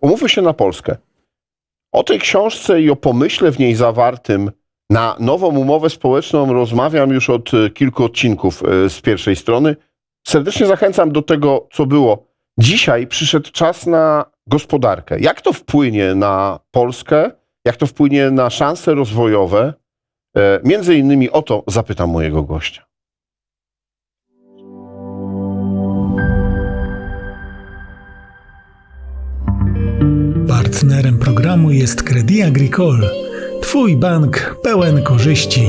umówmy się na Polskę. O tej książce i o pomyśle w niej zawartym na nową umowę społeczną rozmawiam już od e, kilku odcinków e, z pierwszej strony. Serdecznie zachęcam do tego, co było. Dzisiaj przyszedł czas na gospodarkę. Jak to wpłynie na Polskę? Jak to wpłynie na szanse rozwojowe? E, Między innymi o to zapytam mojego gościa. Partnerem programu jest Credit Agricole. Twój bank pełen korzyści.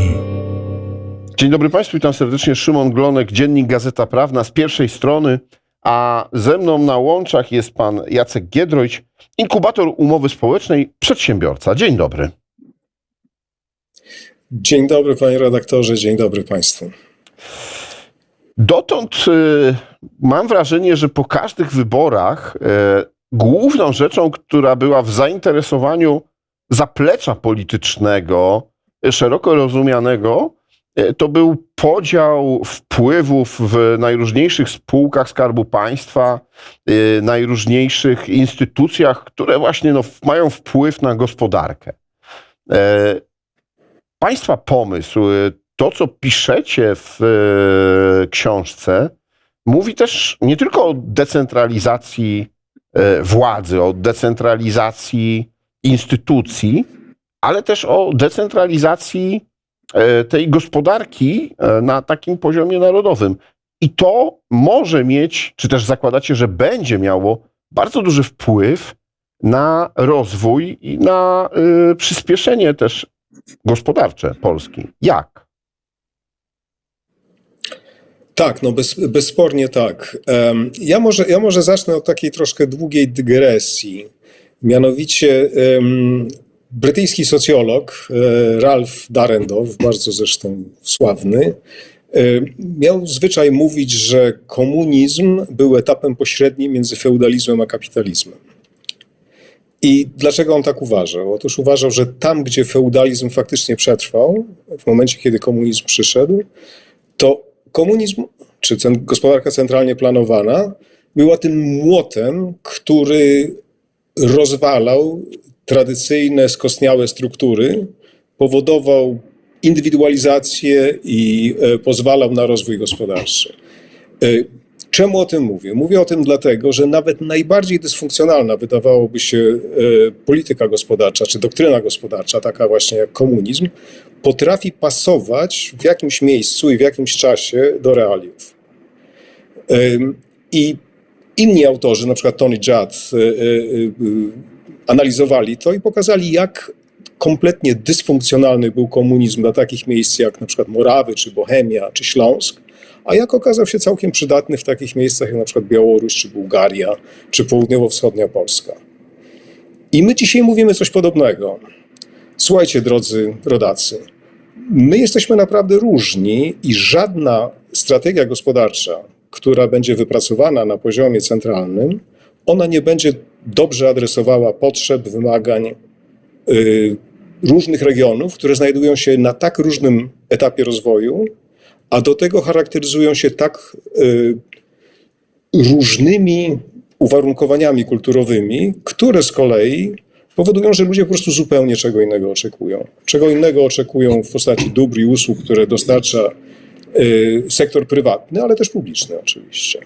Dzień dobry Państwu, witam serdecznie. Szymon Glonek, Dziennik Gazeta Prawna z pierwszej strony, a ze mną na łączach jest pan Jacek Giedroyć, inkubator umowy społecznej, przedsiębiorca. Dzień dobry. Dzień dobry panie redaktorze, dzień dobry państwu. Dotąd y, mam wrażenie, że po każdych wyborach y, główną rzeczą, która była w zainteresowaniu zaplecza politycznego, szeroko rozumianego, y, to był podział wpływów w najróżniejszych spółkach Skarbu Państwa, y, najróżniejszych instytucjach, które właśnie no, mają wpływ na gospodarkę. E, Państwa pomysł, to co piszecie w książce, mówi też nie tylko o decentralizacji e, władzy, o decentralizacji instytucji, ale też o decentralizacji e, tej gospodarki e, na takim poziomie narodowym. I to może mieć, czy też zakładacie, że będzie miało bardzo duży wpływ na rozwój i na przyspieszenie też gospodarcze Polski. Jak? Tak, no bez, bezspornie tak. Ja może, ja może zacznę od takiej troszkę długiej dygresji. Mianowicie brytyjski socjolog e, Ralph Dahrendorf, bardzo zresztą sławny, e, miał zwyczaj mówić, że komunizm był etapem pośrednim między feudalizmem a kapitalizmem. I dlaczego on tak uważał? Otóż uważał, że tam, gdzie feudalizm faktycznie przetrwał, w momencie, kiedy komunizm przyszedł, to komunizm, czy gospodarka centralnie planowana, była tym młotem, który rozwalał tradycyjne, skostniałe struktury, powodował indywidualizację i e, pozwalał na rozwój gospodarczy. E, Czemu o tym mówię? Mówię o tym dlatego, że nawet najbardziej dysfunkcjonalna wydawałoby się e, polityka gospodarcza czy doktryna gospodarcza, taka właśnie jak komunizm, potrafi pasować w jakimś miejscu i w jakimś czasie do realiów. I inni autorzy, na przykład Tony Judd, y, y, y, analizowali to i pokazali, jak kompletnie dysfunkcjonalny był komunizm dla takich miejsc jak na przykład Morawy, czy Bohemia, czy Śląsk, a jak okazał się całkiem przydatny w takich miejscach jak na przykład Białoruś, czy Bułgaria, czy południowo-wschodnia Polska. I my dzisiaj mówimy coś podobnego. Słuchajcie, drodzy rodacy, my jesteśmy naprawdę różni i żadna strategia gospodarcza, która będzie wypracowana na poziomie centralnym, ona nie będzie dobrze adresowała potrzeb, wymagań y, różnych regionów, które znajdują się na tak różnym etapie rozwoju, a do tego charakteryzują się tak y, różnymi uwarunkowaniami kulturowymi, które z kolei powodują, że ludzie po prostu zupełnie czego innego oczekują. Czego innego oczekują w postaci dóbr i usług, które dostarcza y, sektor prywatny, ale też publiczny oczywiście.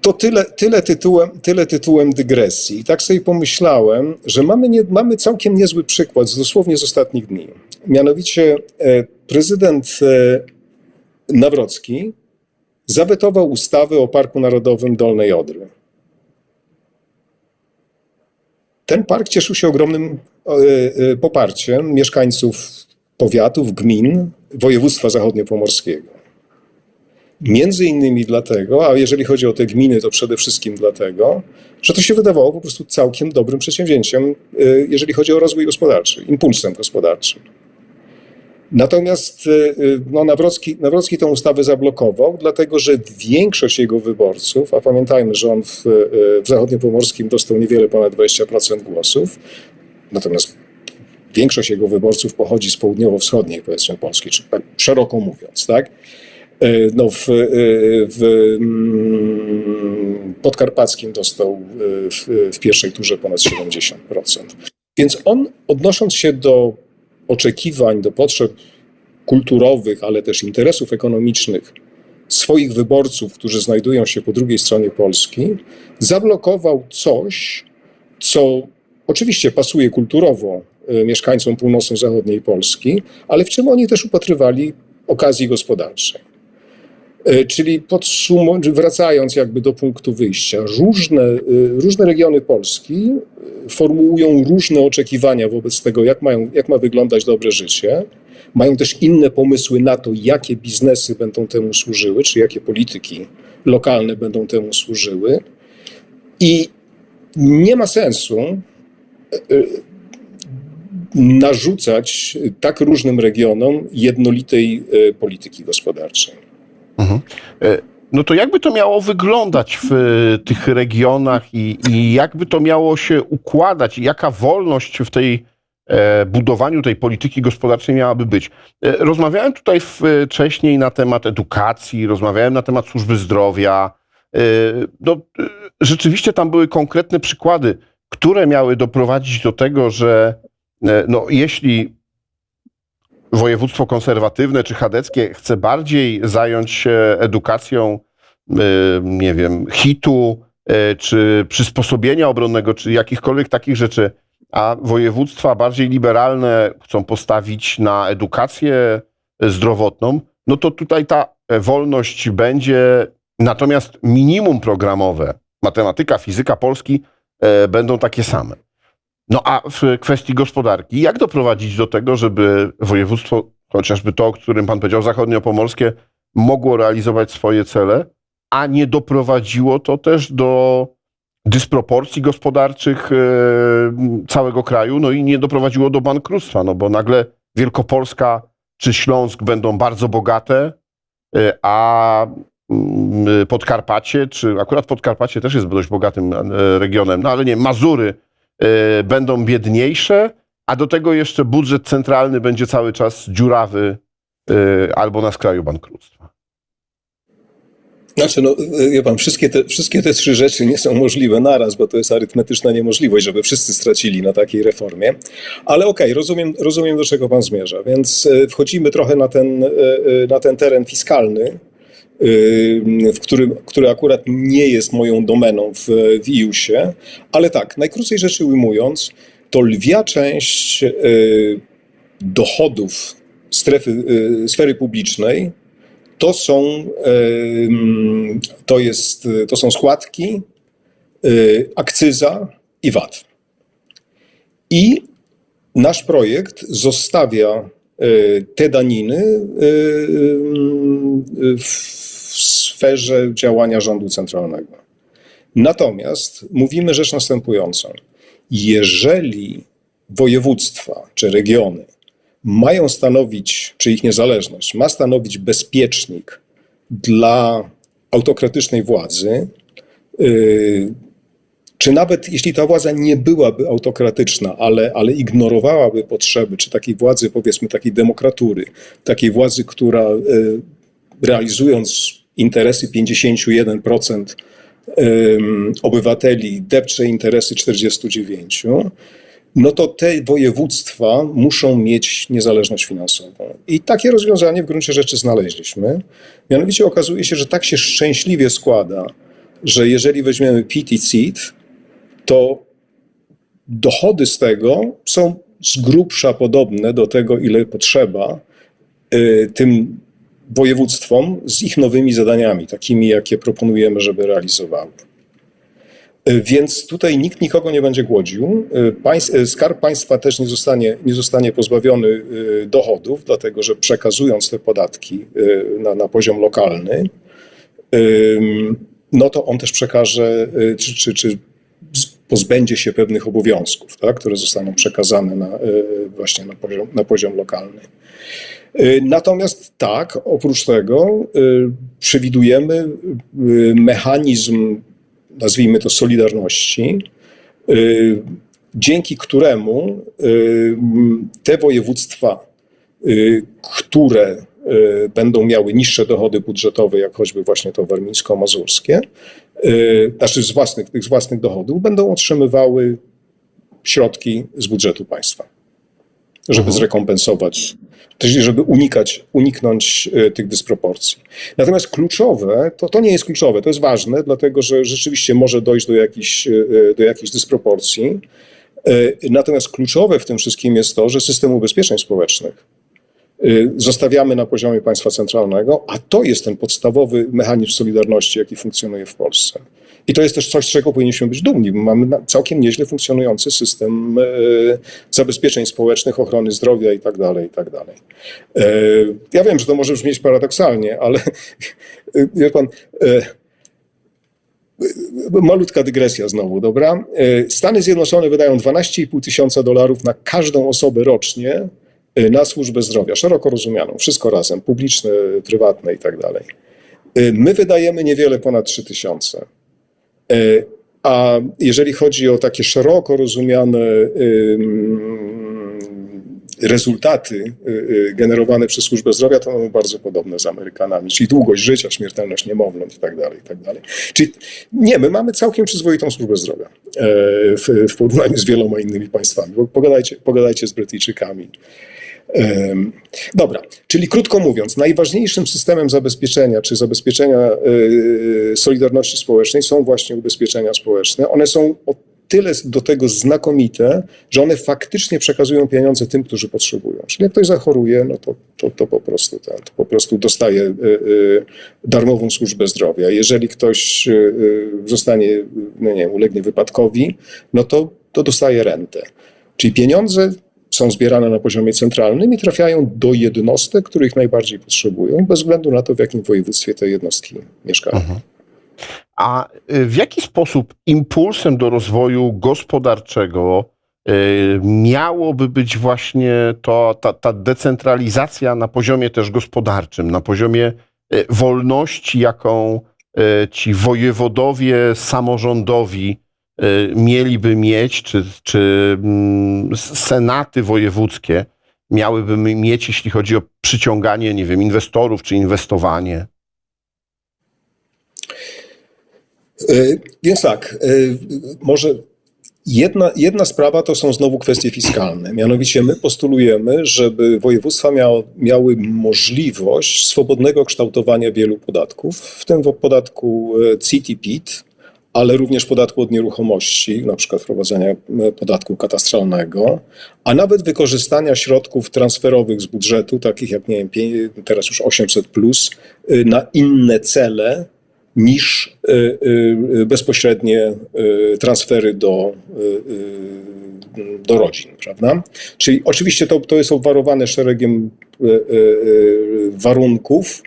To tyle, tyle, tytułem, tyle tytułem dygresji. Tak sobie pomyślałem, że mamy, nie, mamy całkiem niezły przykład z, dosłownie z ostatnich dni. Mianowicie e, prezydent e, Nawrocki zawetował ustawy o Parku Narodowym Dolnej Odry. Ten park cieszył się ogromnym e, e, poparciem mieszkańców powiatów, gmin województwa zachodniopomorskiego. Między innymi dlatego, a jeżeli chodzi o te gminy, to przede wszystkim dlatego, że to się wydawało po prostu całkiem dobrym przedsięwzięciem, y, jeżeli chodzi o rozwój gospodarczy, impulsem gospodarczym. Natomiast y, y, no, Nawrocki, Nawrocki tę ustawę zablokował, dlatego że większość jego wyborców, a pamiętajmy, że on w, y, w Zachodniopomorskim dostał niewiele ponad 20% głosów, natomiast większość jego wyborców pochodzi z południowo-wschodniej, powiedzmy, Polski, czy tak szeroko mówiąc, tak? No w, w, mm, podkarpackim dostał w, w pierwszej turze ponad 70%. Więc on, odnosząc się do oczekiwań, do potrzeb kulturowych, ale też interesów ekonomicznych swoich wyborców, którzy znajdują się po drugiej stronie Polski, zablokował coś, co oczywiście pasuje kulturowo e, mieszkańcom północno-zachodniej Polski, ale w czym oni też upatrywali okazji gospodarczej. E, Czyli podsumuj- wracając jakby do punktu wyjścia, różne, e, różne regiony Polski e, formułują różne oczekiwania wobec tego, jak, mają, jak ma wyglądać dobre życie. Mają też inne pomysły na to, jakie biznesy będą temu służyły, czy jakie polityki lokalne będą temu służyły. I nie ma sensu narzucać tak różnym regionom jednolitej polityki gospodarczej. E, No to jakby to miało wyglądać w e, tych regionach i, i jakby to miało się układać? Jaka wolność w tej e, budowaniu tej polityki gospodarczej miałaby być? Rozmawiałem tutaj wcześniej na temat edukacji, rozmawiałem na temat służby zdrowia. No, rzeczywiście tam były konkretne przykłady, które miały doprowadzić do tego, że no, jeśli województwo konserwatywne czy chadeckie chce bardziej zająć się edukacją, y, nie wiem, hitu, y, czy przysposobienia obronnego, czy jakichkolwiek takich rzeczy, a województwa bardziej liberalne chcą postawić na edukację zdrowotną, no to tutaj ta wolność będzie, natomiast minimum programowe, matematyka, fizyka, polski e, będą takie same. No a w kwestii gospodarki, jak doprowadzić do tego, żeby województwo, chociażby to, o którym pan powiedział, zachodniopomorskie, mogło realizować swoje cele, a nie doprowadziło to też do dysproporcji gospodarczych e, całego kraju, no i nie doprowadziło do bankructwa, no bo nagle Wielkopolska czy Śląsk będą bardzo bogate, e, a mm, Podkarpacie, czy akurat Podkarpacie też jest dość bogatym e, regionem, no ale nie, Mazury będą biedniejsze, a do tego jeszcze budżet centralny będzie cały czas dziurawy e, albo na skraju bankructwa. Znaczy, no, wie pan, wszystkie te, wszystkie te trzy rzeczy nie są możliwe naraz, bo to jest arytmetyczna niemożliwość, żeby wszyscy stracili na takiej reformie. Ale okej, rozumiem, rozumiem, do czego pan zmierza. Więc e, wchodzimy trochę na ten, e, e, na ten teren fiskalny, e, w którym, który akurat nie jest moją domeną w, w IUS-ie. Ale tak, najkrócej rzeczy ujmując, to lwia część e, dochodów strefy, e, sfery publicznej to są, to jest, to są składki, y, akcyza i VAT. I nasz projekt zostawia y, te daniny y, y, w sferze działania rządu centralnego. Natomiast mówimy rzecz następującą. Jeżeli województwa czy regiony mają stanowić, czy ich niezależność ma stanowić bezpiecznik dla autokratycznej władzy, yy, czy nawet jeśli ta władza nie byłaby autokratyczna, ale, ale ignorowałaby potrzeby, czy takiej władzy, powiedzmy, takiej demokratury, takiej władzy, która yy, realizując interesy 51% ym, obywateli, depcze interesy 49%, no to te województwa muszą mieć niezależność finansową. I takie rozwiązanie w gruncie rzeczy znaleźliśmy. Mianowicie okazuje się, że tak się szczęśliwie składa, że jeżeli weźmiemy PIT i CIT, to dochody z tego są z grubsza podobne do tego, ile potrzeba y, tym województwom z ich nowymi zadaniami, takimi, jakie proponujemy, żeby realizowały. Y, Więc tutaj nikt nikogo nie będzie głodził. Y, Państw, y, Skarb Państwa też nie zostanie, nie zostanie pozbawiony dochodów, dlatego że przekazując te podatki na, na poziom lokalny, no to on też przekaże, czy, czy, czy pozbędzie się pewnych obowiązków, tak, które zostaną przekazane na, y, właśnie na poziom, na poziom lokalny. Y, Natomiast tak, oprócz tego y, przewidujemy mechanizm, nazwijmy to solidarności, dzięki któremu te województwa, które będą miały niższe dochody budżetowe, jak choćby właśnie to warmińsko-mazurskie, znaczy z własnych, tych z własnych dochodów, będą otrzymywały środki z budżetu państwa, żeby zrekompensować, też żeby unikać, uniknąć y, tych dysproporcji. Natomiast kluczowe, to, to nie jest kluczowe, to jest ważne, dlatego że rzeczywiście może dojść do jakichś, y, do jakichś dysproporcji. Y, Natomiast kluczowe w tym wszystkim jest to, że system ubezpieczeń społecznych y, zostawiamy na poziomie państwa centralnego, a to jest ten podstawowy mechanizm solidarności, jaki funkcjonuje w Polsce. I to jest też coś, z czego powinniśmy być dumni, mamy całkiem nieźle funkcjonujący system e, zabezpieczeń społecznych, ochrony zdrowia i tak dalej, i tak dalej. E, Ja wiem, że to może brzmieć paradoksalnie, ale wie pan, Malutka dygresja znowu, dobra? Stany Zjednoczone wydają 12,5 tysiąca dolarów na każdą osobę rocznie na służbę zdrowia, szeroko rozumianą, wszystko razem, publiczne, prywatne i tak dalej. E, My wydajemy niewiele ponad 3 tysiące. E, A jeżeli chodzi o takie szeroko rozumiane rezultaty y, y, generowane przez służbę zdrowia, to mamy bardzo podobne z Amerykanami, czyli długość życia, śmiertelność niemowląt i tak dalej, i tak dalej. Czyli nie, my mamy całkiem przyzwoitą służbę zdrowia e, w, w porównaniu z wieloma innymi państwami. Pogadajcie, pogadajcie z Brytyjczykami. Dobra, czyli krótko mówiąc, najważniejszym systemem zabezpieczenia czy zabezpieczenia e, Solidarności Społecznej są właśnie ubezpieczenia społeczne. One są o tyle do tego znakomite, że one faktycznie przekazują pieniądze tym, którzy potrzebują. Czyli jak ktoś zachoruje, no to, to, to, po, prostu, to po prostu dostaje e, e, darmową służbę zdrowia. Jeżeli ktoś zostanie, no nie wiem, ulegnie wypadkowi, no to, to dostaje rentę. Czyli pieniądze są zbierane na poziomie centralnym i trafiają do jednostek, których najbardziej potrzebują, bez względu na to, w jakim województwie te jednostki mieszkają. A y, w jaki sposób impulsem do rozwoju gospodarczego y, miałoby być właśnie to, ta, ta decentralizacja na poziomie też gospodarczym, na poziomie y, wolności, jaką ci wojewodowie samorządowi mieliby mieć, czy, czy mm, senaty wojewódzkie miałyby mieć, jeśli chodzi o przyciąganie, nie wiem, inwestorów, czy inwestowanie? E, Więc tak, e, może jedna, jedna sprawa to są znowu kwestie fiskalne. Mianowicie my postulujemy, żeby województwa miały możliwość swobodnego kształtowania wielu podatków, w tym w podatku CIT i PIT, ale również podatku od nieruchomości, na przykład wprowadzenia e, podatku katastralnego, a nawet wykorzystania środków transferowych z budżetu, takich jak nie wiem, teraz już 800 plus, y, na inne cele niż y, bezpośrednie transfery do, do rodzin, prawda? Czyli oczywiście to, to jest obwarowane szeregiem warunków,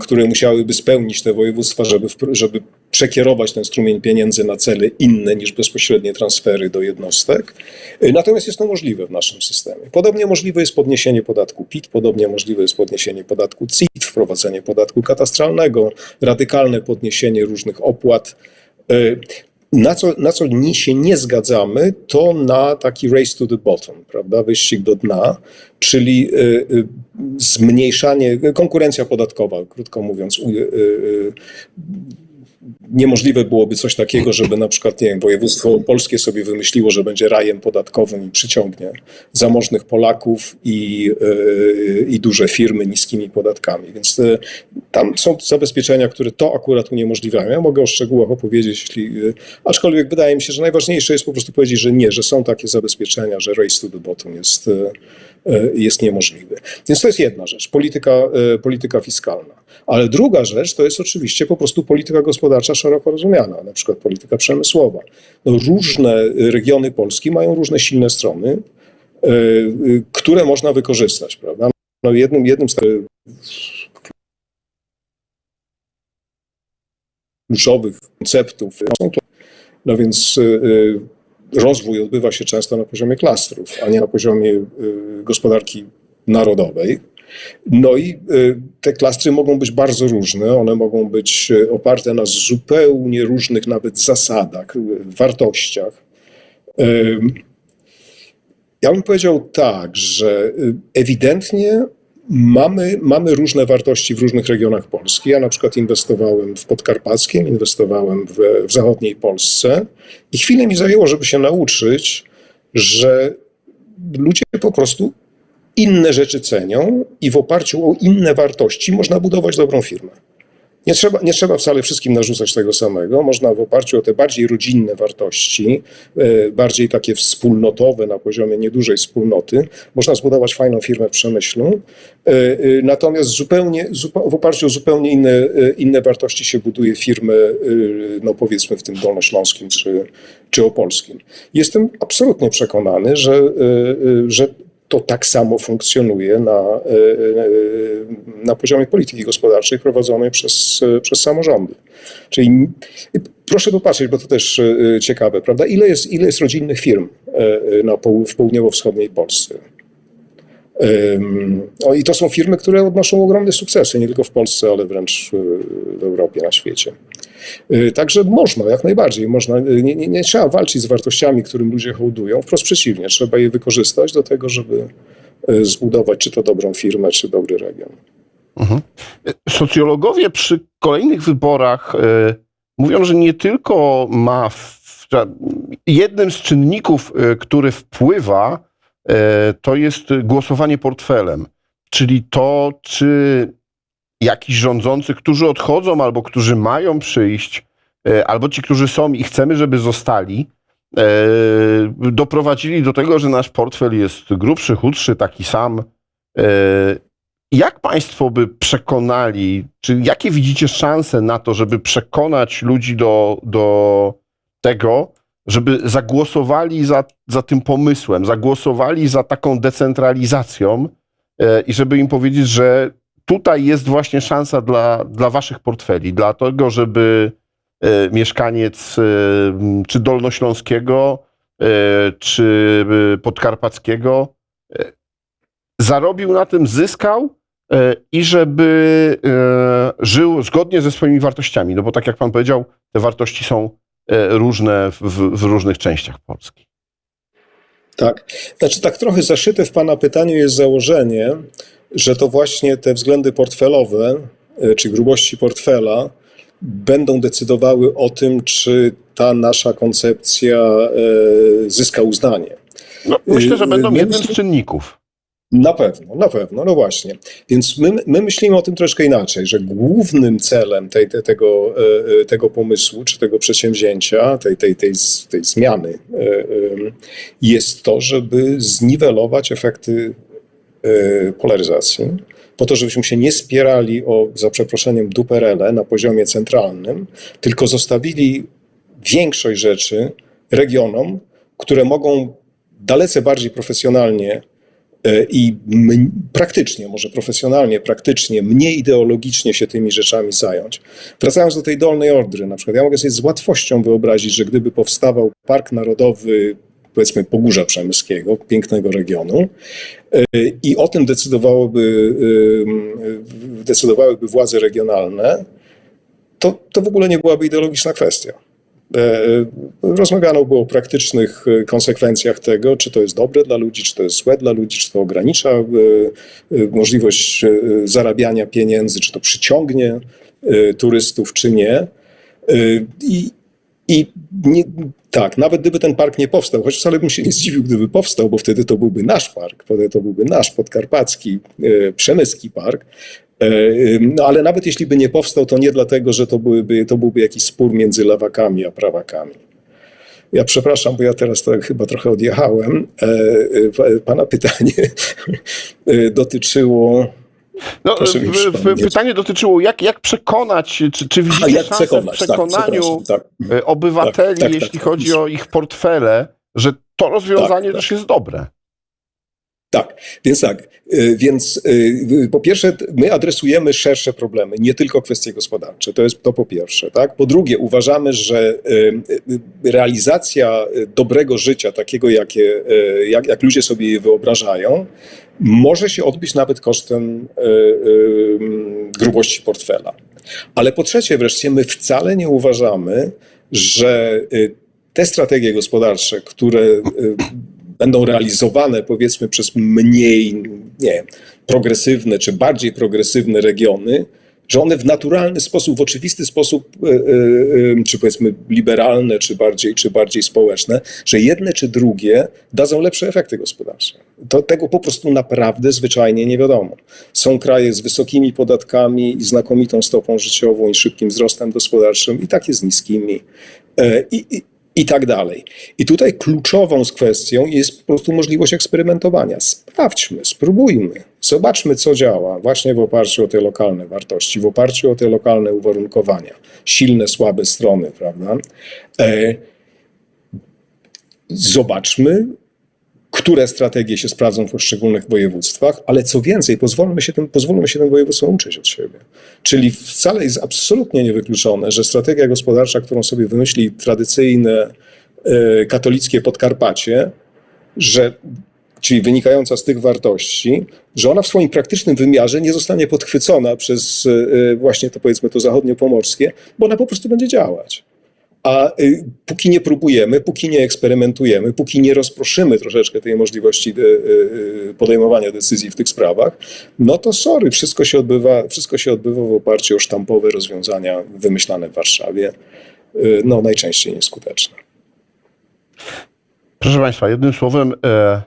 które musiałyby spełnić te województwa, żeby, żeby przekierować ten strumień pieniędzy na cele inne niż bezpośrednie transfery do jednostek. Y, Natomiast jest to możliwe w naszym systemie. Podobnie możliwe jest podniesienie podatku PIT, podobnie możliwe jest podniesienie podatku CIT, wprowadzenie podatku katastralnego, radykalne podniesienie różnych opłat. Y, Na co, na co się nie zgadzamy, to na taki race to the bottom, prawda, wyścig do dna, czyli y, zmniejszanie, konkurencja podatkowa, krótko mówiąc, niemożliwe byłoby coś takiego, żeby na przykład, nie wiem, województwo polskie sobie wymyśliło, że będzie rajem podatkowym i przyciągnie zamożnych Polaków i, yy, i duże firmy niskimi podatkami. Więc yy, tam są zabezpieczenia, które to akurat uniemożliwiają. Ja mogę o szczegółach opowiedzieć, jeśli, yy, aczkolwiek wydaje mi się, że najważniejsze jest po prostu powiedzieć, że nie, że są takie zabezpieczenia, że race to the bottom jest, jest niemożliwy. Więc to jest jedna rzecz, polityka, yy, polityka fiskalna. Ale druga rzecz to jest oczywiście po prostu polityka gospodarcza szeroko rozumiana, na przykład polityka przemysłowa. No, różne regiony Polski mają różne silne strony, y, które można wykorzystać, prawda? No, jednym, jednym z kluczowych konceptów są no więc rozwój odbywa się często na poziomie klastrów, a nie na poziomie y, gospodarki narodowej. No i y, te klastry mogą być bardzo różne, one mogą być y, oparte na zupełnie różnych nawet zasadach, wartościach. Ja bym powiedział tak, że ewidentnie Mamy, mamy różne wartości w różnych regionach Polski. Ja na przykład inwestowałem w Podkarpackiem, inwestowałem w, w zachodniej Polsce i chwilę mi zajęło, żeby się nauczyć, że ludzie po prostu inne rzeczy cenią i w oparciu o inne wartości można budować dobrą firmę. Nie trzeba, nie trzeba wcale wszystkim narzucać tego samego. Można w oparciu o te bardziej rodzinne wartości, e, bardziej takie wspólnotowe na poziomie niedużej wspólnoty, można zbudować fajną firmę w przemyślu. E, e, Natomiast zupełnie, w oparciu o zupełnie inne, inne wartości się buduje firmę, e, no powiedzmy w tym dolnośląskim czy, czy opolskim. Jestem absolutnie przekonany, że, że to tak samo funkcjonuje na, e, e, na poziomie polityki gospodarczej prowadzonej przez, e, przez samorządy. Czyli proszę popatrzeć, bo to też ciekawe, prawda? Ile jest, ile jest rodzinnych firm na w południowo-wschodniej Polsce? O, I to są firmy, które odnoszą ogromne sukcesy, nie tylko w Polsce, ale wręcz w Europie, na świecie. E, Także można, jak najbardziej. Można, e, nie, nie, nie trzeba walczyć z wartościami, którym ludzie hołdują. Wprost przeciwnie, trzeba je wykorzystać do tego, żeby e, zbudować czy to dobrą firmę, czy dobry region. Mhm. Socjologowie przy kolejnych wyborach e, mówią, że nie tylko ma w, jednym z czynników, e, który wpływa, e, to jest głosowanie portfelem. Czyli to, czy jakiś rządzący, którzy odchodzą albo którzy mają przyjść, e, albo ci, którzy są i chcemy, żeby zostali, e, doprowadzili do tego, że nasz portfel jest grubszy, chudszy, taki sam. E, jak Państwo by przekonali, czy jakie widzicie szanse na to, żeby przekonać ludzi do, do tego, żeby zagłosowali za, za tym pomysłem, zagłosowali za taką decentralizacją i żeby im powiedzieć, że tutaj jest właśnie szansa dla, dla Waszych portfeli, dla tego, żeby e, mieszkaniec e, czy Dolnośląskiego, e, czy Podkarpackiego zarobił na tym, zyskał i żeby żył zgodnie ze swoimi wartościami. No bo tak jak pan powiedział, te wartości są różne w, w różnych częściach Polski. Tak. Znaczy, tak trochę zaszyte w Pana pytaniu jest założenie, że to właśnie te względy portfelowe, e, czy grubości portfela, będą decydowały o tym, czy ta nasza koncepcja e, zyska uznanie. No, myślę, że Y, będą jednym z czynników. Na pewno, na pewno, no właśnie. Więc my, my myślimy o tym troszkę inaczej, że głównym celem tej, te- tego, e, e, tego pomysłu, czy tego przedsięwzięcia, tej, tej, tej, tej zmiany e, e, jest to, żeby zniwelować efekty e, polaryzacji, po to, żebyśmy się nie spierali o, za przeproszeniem, duperele na poziomie centralnym, tylko zostawili większość rzeczy regionom, które mogą dalece bardziej profesjonalnie e, i praktycznie, może profesjonalnie, praktycznie, mniej ideologicznie się tymi rzeczami zająć. Wracając do tej dolnej Ordry, na przykład, ja mogę sobie z łatwością wyobrazić, że gdyby powstawał Park Narodowy, powiedzmy Pogórza Przemyskiego, pięknego regionu, e, i o tym decydowałoby, e, decydowałyby władze regionalne, to, to w ogóle nie byłaby ideologiczna kwestia. E, Rozmawiano było o praktycznych konsekwencjach tego, czy to jest dobre dla ludzi, czy to jest złe dla ludzi, czy to ogranicza możliwość zarabiania pieniędzy, czy to przyciągnie turystów, czy nie. I, i nie, tak, nawet gdyby ten park nie powstał, choć wcale bym się nie zdziwił, gdyby powstał, bo wtedy to byłby nasz park, wtedy to byłby nasz podkarpacki, e, przemyski park. E, No ale nawet jeśli by nie powstał, to nie dlatego, że to, byłyby, to byłby jakiś spór między lewakami a prawakami. Ja przepraszam, bo ja teraz to chyba trochę odjechałem. E, e, Pana pytanie e, dotyczyło. No, pytanie dotyczyło, jak, jak przekonać, czy, czy A widzicie jak szansę w przekonać? Tak, przekonaniu tak. e, obywateli, Tak, tak, tak, jeśli tak. chodzi o ich portfele, że to rozwiązanie też jest dobre. Tak, więc tak, y, więc y, po pierwsze my adresujemy szersze problemy, nie tylko kwestie gospodarcze, to jest to po pierwsze, tak? Po drugie uważamy, że y, realizacja dobrego życia, takiego jakie, jak, jak ludzie sobie je wyobrażają, może się odbyć nawet kosztem y, y, grubości portfela. Ale po trzecie wreszcie my wcale nie uważamy, że y, te strategie gospodarcze, które będą realizowane powiedzmy przez mniej, nie progresywne czy bardziej progresywne regiony, że one w naturalny sposób, w oczywisty sposób, e, e, e, czy powiedzmy liberalne, czy bardziej, czy bardziej społeczne, że jedne czy drugie dadzą lepsze efekty gospodarcze. To, tego po prostu naprawdę zwyczajnie nie wiadomo. Są kraje z wysokimi podatkami i znakomitą stopą życiową i szybkim wzrostem gospodarczym, i takie z niskimi. I, i, i tak dalej. I tutaj kluczową z kwestią jest po prostu możliwość eksperymentowania. Sprawdźmy, spróbujmy, zobaczmy, co działa właśnie w oparciu o te lokalne wartości, w oparciu o te lokalne uwarunkowania, silne, słabe strony, prawda? E, zobaczmy, które strategie się sprawdzą w poszczególnych województwach, ale co więcej, pozwólmy się tym, pozwólmy się tym województwom uczyć od siebie. Czyli wcale jest absolutnie niewykluczone, że strategia gospodarcza, którą sobie wymyśli tradycyjne e, katolickie Podkarpacie, że, czyli wynikająca z tych wartości, że ona w swoim praktycznym wymiarze nie zostanie podchwycona przez e, właśnie to powiedzmy to zachodniopomorskie, bo ona po prostu będzie działać. A y, póki nie próbujemy, póki nie eksperymentujemy, póki nie rozproszymy troszeczkę tej możliwości y, y, podejmowania decyzji w tych sprawach, no to sorry, wszystko się odbywa, wszystko się odbywa w oparciu o sztampowe rozwiązania wymyślane w Warszawie, y, no najczęściej nieskuteczne. Proszę Państwa, jednym słowem, e,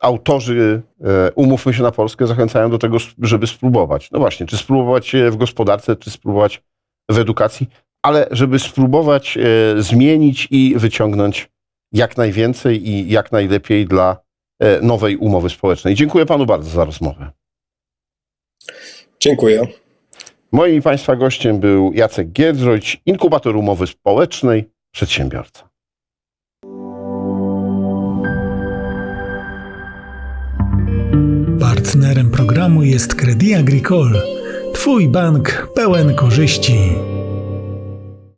autorzy, e, umówmy się na Polskę, zachęcają do tego, żeby spróbować. No właśnie, czy spróbować e, w gospodarce, czy spróbować w edukacji, ale żeby spróbować e, zmienić i wyciągnąć jak najwięcej i jak najlepiej dla nowej umowy społecznej. Dziękuję Panu bardzo za rozmowę. Dziękuję. Moim i Państwa gościem był Jacek Giedroyć, inkubator umowy społecznej, przedsiębiorca. Partnerem programu jest Credit Agricole. Twój bank pełen korzyści.